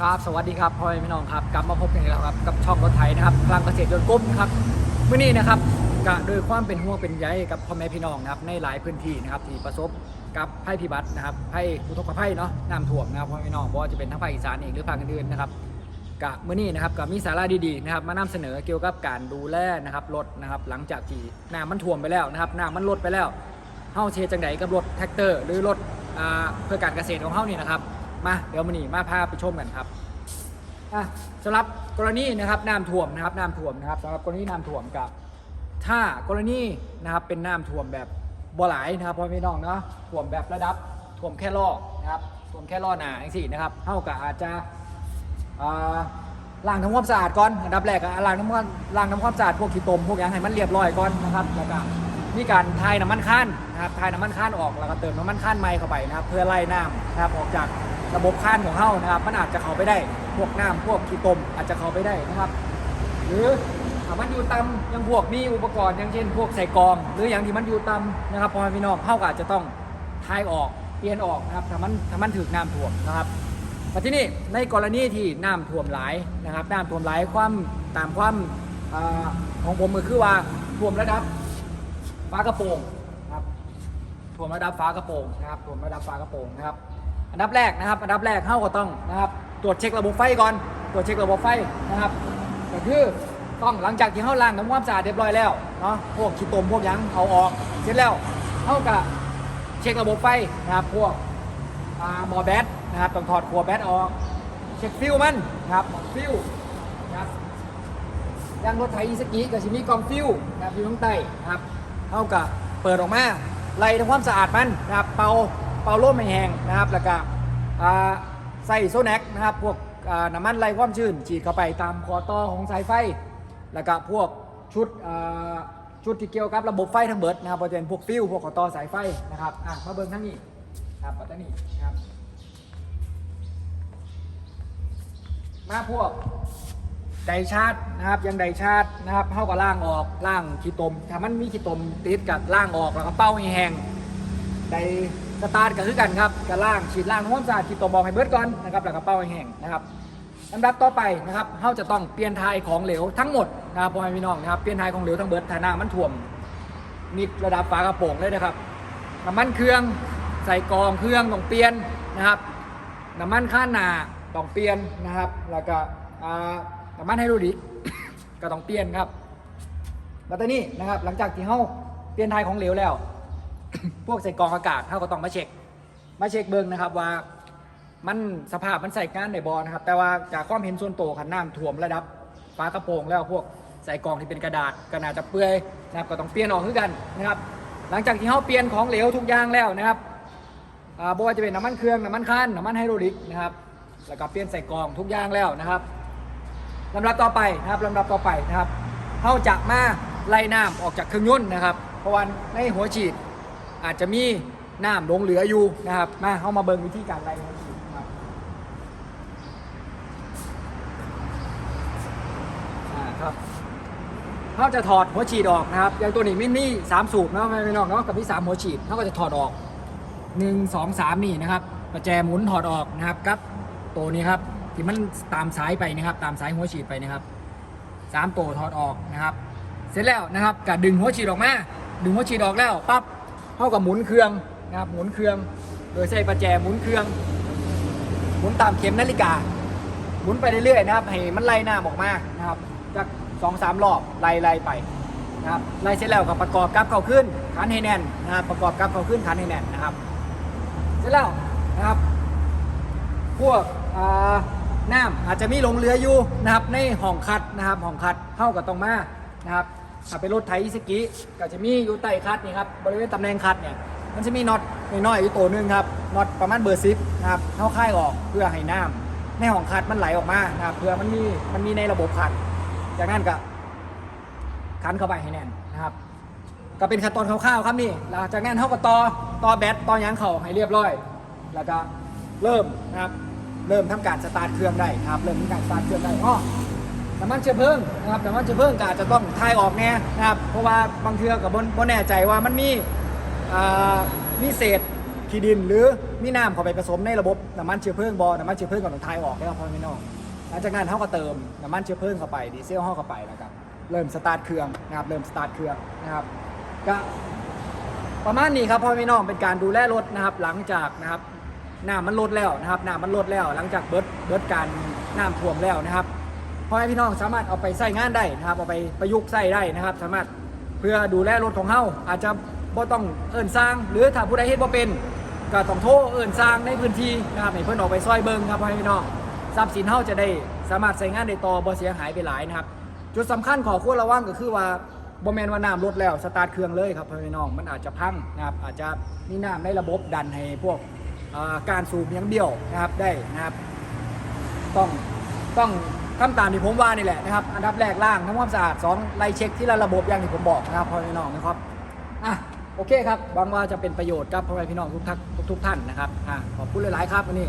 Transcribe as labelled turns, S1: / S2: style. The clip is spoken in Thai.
S1: ครับสวัสดีครับพ่อแม่พี่น้องครับกลับมาพบกันอีกแล้วครับกับช่องรถไถนะครับพลังเกษตรยนต์กุ้มครับเมื่อนี้นะครับกะโดยความเป็นห่วงเป็นใยกับพ่อแม่พี่น้องนะครับในหลายพื้นที่นะครับที่ประสบกับภัยพิบัตินะครับภัยอุทกภัยเนาะน้ำท่วมนะครับพ่อแม่พี่น้องเพราะว่าจะเป็นทั้งภาคอีสานเองหรือภาคอื่นๆนะครับกะเมื่อนี้นะครับก็มีสาระดีๆนะครับมานำเสนอเกี่ยวกับการดูแลนะครับรถนะครับหลังจากที่น้ำมันท่วมไปแล้วนะครับน้ำมันลดไปแล้วเฮาเชจังไดกับรถแท็กเตอร์ หรือรถอ่าเพื่อการเกษตรของเฮานี่นะครับ มาเดี๋ยวมื่อนี้มาพาไปชมกันครับอะสำหรับกรณีนะครับน้ำท่วมนะครับน้ำท่วมนะครับสำหรับกรณีน้ำท่วมกับ ถ้ากรณีนะครับเป็นน้ำท่วมแบบบ่หลายนะครับพ่อพี่น้องเนาะท่วมแบบระดับท่วมแค่ล่อนะครับท่วมแค่ล่อหนาอย่างสี่นะครับเท่ากับอาจจะล้างทำความสะอาดก่อนอันดับแรกก็ล้างทำความล้างทำความสะอาดพวกขี้ตมพวกอย่างให้มันเรียบร้อยก่อนนะครับแล้วก็ มีการทายน้ำมันข้านนะครับทายน้ำมันข้านออกแล้วก็เติมน้ำมันข้านใหม่เข้าไปนะครับ เพื่อไล่น้ำนะครับออกจากระบบข้านของเฮานะครับ มันอาจจะเข้าไปได้พวกน้ำพวกขี้ตมอาจจะเข้าไปได้นะครับ หรือถ้ามันอยู่ต่ำยังพวกมีอุปกรณ์อย่างเช่น พวกใส่กอง หรืออย่างที่มันอยู่ต่ำนะครับพอแม่พี่น้องเท่ากับอาจจะต้องทายออกเปลี่ยนออกนะครับถ้ามันถ้ามันถึกน้ำท่วมนะครับมาที่นี่ในกรณีที่น้ำท่วมหลายนะครับน้ำท่วมหลายความตามความอ่าของผมก็คือว่าท่วมระดับ ฟ้ากระโปรงนะครับท่วมระดับฟ้ากระโปรงนะครับท่วมระดับฟ้ากระโปรงนะครับ อันดับแรกนะครับ อันดับแรกเข้าก็ต้องนะครับ ตรวจเช็คระบบไฟก่อน ตรวจเช็คระบบไฟนะครับก็คือต้องหลังจากที่เข้าล้างทำความสะอาดเรียบร้อยแล้วเนาะพวกขี้ตมพวกยังเอาออกเสร็จแล้วเข้ากับเช็คระบบไฟนะครับพวกหมอแบตนะครับต้องถอดขัวแบตออก เช็คฟิวมันนะครับฟิวนะครับยางรถไถอีสกิกับชิมีกองฟิวนะครับอยู่ข้างใต้นะครับ เท่ากับเปิดออกมาไล่ทำความสะอาดมันนะครับเป่าเป่าร่มให้แห้งนะครับแล้วก็ใส่โซแน็กนะครับพวกน้ำมันไล่ความชื้นฉีดเข้าไปตามคอต่อของสายไฟ แล้วก็พวกชุดชุดที่เกี่ยวกับระบบไฟทั้งเบิดนะครับจะเป็นพวกฟิวพวกคอต่อสายไฟนะครับอะมาเบิ่งทั้งนี้ครับปัตตานีนะครับมาพวก ไดชาร์จนะครับยังไดชาร์จนะครับเข้ากับล่างออกล่างขี้ตมถ้ามันมีขี้ตมติดกับล่างออกแล้วก็เป้าให้แห้งไดสตาร์ทก็คือกันครับกับล่างฉีดล่างทำความสะอาดขี้ตมออกให้เบิดก่อนนะครับแล้วก็เป้าให้แห้งนะครับลำดับต่อไปนะครับเขาจะต้องเปลี่ยนทายของเหลวทั้งหมดนะครับพ่อแม่พี่น้องนะครับเปลี่ยนทายของเหลวทั้งเบิดฐานะมันท่วมมิดระดับฝากระโปรงเลยนะครับน้ำมันเครื่องใส่กองเครื่องต้องเปลี่ยนนะครับน้ำมันข้านหนาต้องเปลี่ยนนะครับ แล้วก็ อ่าน้ำมันไฮโดรลิก ก็ต้องเปลี่ยนครับแล้วตอนนี้นะครับ หลังจากที่เขาเปลี่ยนทายของเหลวแล้ว พวกใส่กองอากาศเขาก็ต้องมาเช็ค มาเช็คเบิ้งนะครับว่ามันสภาพมันใส่งานในบอลนะครับ แต่ว่าจากความเห็นส่วนตัวขันน้ำท่วมระดับฝากระโปรงแล้วพวกใส่กองที่เป็นกระดาษก็น่าจะเปื่อยนะครับก็ต้องเปลี่ยนออกคือกันนะครับ หลังจากที่เขาเปลี่ยนของเหลวทุกอย่างแล้วนะครับอ่าบ่ว่าจะเป็นน้ำมันเครื่องน้ำมันคันน้ำมันไฮโดรลิกนะครับแล้วก็เปลี่ยนใส่กองทุกอย่างแล้วนะครับ ลำดับต่อไปนะครับลำดับต่อไปนะครับเขาจะมาไล่น้ำออกจากเครื่องยนต์นะครับ เพราะว่าในหัวฉีดอาจจะมีน้ำหลงเหลืออยู่นะครับ มาเข้ามาเบิ่งวิธีการไล่หัวฉีดนะครับครับเขาจะถอดหัวฉีดออกนะครับ อย่างตัวนี้มินนี่สามสูบเนาะไม่นอกเนาะกับที่สามหัวฉีดเขาก็จะถอดออกหนึ่งสองสามนี่นะครับประแจหมุนถอดออกนะครับกับตัวนี้ครับ ที่มันตามสายไปนะครับ ตามสายหัวฉีดไปนะครับสามตัวถอดออกนะครับ เสร็จแล้วนะครับก็ดึงหัวฉีดออกมาดึงหัวฉีดออกแล้วปั๊บเขากับหมุนเครื่องนะครับหมุนเครื่อง โดยใช้ประแจหมุนเครื่อง หมุนตามเข็มนาฬิกา หมุนไปเรื่อยๆนะครับให้มันไล่หน้าออกมานะครับจากสองสามรอบไล่ไล่ไปนะครับไล่เสร็จแล้วก็ประกอบกับเข้าขึ้นขันให้แน่นนะครับประกอบกับเข้าขึ้นขันให้แน่นนะครับ เสร็จแล้วนะครับ พวกอ่า น้ำอาจจะมีหลงเหลืออยู่นะครับในห้องคัดนะครับห้องคัดเข้ากับตรงมานะครับถ้าเป็นรถไถอิสกิก็จะมีอยู่ใต้คัดนี่ครับบริเวณตำแหน่งคัดเนี่ยมันจะมีน็อตน้อยๆอยู่ตัวหนึงครับน็อตประมาณเบอร์ซิปนะครับเข้าค่ายออกเพื่อให้น้ำในห้องคัดมันไหลออกมานะครับเพื่อมันมีมันมีในระบบคัด จากนั้นก็คันเข้าไปให้แน่นนะครับก็เป็นขั้นตอนคร่าวๆครับนี่หลังจากนั้นเขาก็ต่อต่อแบตต่อยางเข่าให้เรียบร้อย แล้วก็เริ่มนะครับ เริ่มทำการสตาร์ทเครื่องได้นะครับเริ่มทำการสตาร์ทเครื่องได้อ้อน้ำมันเชื้อเพลิงนะครับน้ำมันเชื้อเพลิงก็อาจจะต้องทายออกแน่นะครับเพราะว่าบางเทือกับบนบนแน่ใจว่ามันมีมีเศษขี้ดินหรือมีน้ำเข้าไปผสมในระบบน้ำมันเชื้อเพลิงบอน้ำมันเชื้อเพลิงก่อนต้องทายออกแล้วพอพี่นองหลังจากนั้นเขาก็เติมน้ำมันเชื้อเพลิงเข้าไปดีเซลเข้าไปนะครับเริ่มสตาร์ทเครื่องนะครับเริ่มสตาร์ทเครื่องนะครับก็ประมาณนี้ครับพ่อพี่น้องเป็นการดูแลรถนะครับหลังจากนะครับ น้ำมันลดแล้วนะครับน้ำมันลดแล้ว หลังจากเบิดเบิดการน้ำท่วมแล้วนะครับพ่อแม่พี่น้องสามารถเอาไปใส่งานได้นะครับ เอาไปประยุกต์ใส่ได้นะครับ สามารถเพื่อดูแลรถของเฮาอาจจะบ่ต้องเอิ้นสร้าง หรือถ้าผู้ใดเฮ็ดบ่เป็นก็ต้องโทรเอิ่นสร้างในพื้นที่นะครับให้เพิ่นออกไปซอยเบิงครับพ่อแม่พี่น้องทรัพย์สินเฮาจะได้สามารถใช้งานได้ต่อบ่เสียหายไปหลายนะครับ จุดสำคัญขอควรระวังก็คือว่าบ่แมนว่าน้ำลดแล้วสตาร์ทเครื่องเลยครับพ่อแม่พี่น้องมันอาจจะพังนะครับอาจจะมีน้ำในระบบดันให้พวก การสูบอย่างเดียวนะครับได้นะครับต้องต้องทำตามที่ผมว่านี่แหละนะครับอันดับแรกล่างทำความสะอาดสองไล่เช็คที่ละระบบอย่างที่ผมบอกนะครับพ่อแม่พี่น้องนะครับอะโอเคครับหวังว่าจะเป็นประโยชน์กับพ่อแม่พี่น้องทุกท่านทุกท่านนะครับอะขอบคุณหลาย ๆ ครับวันนี้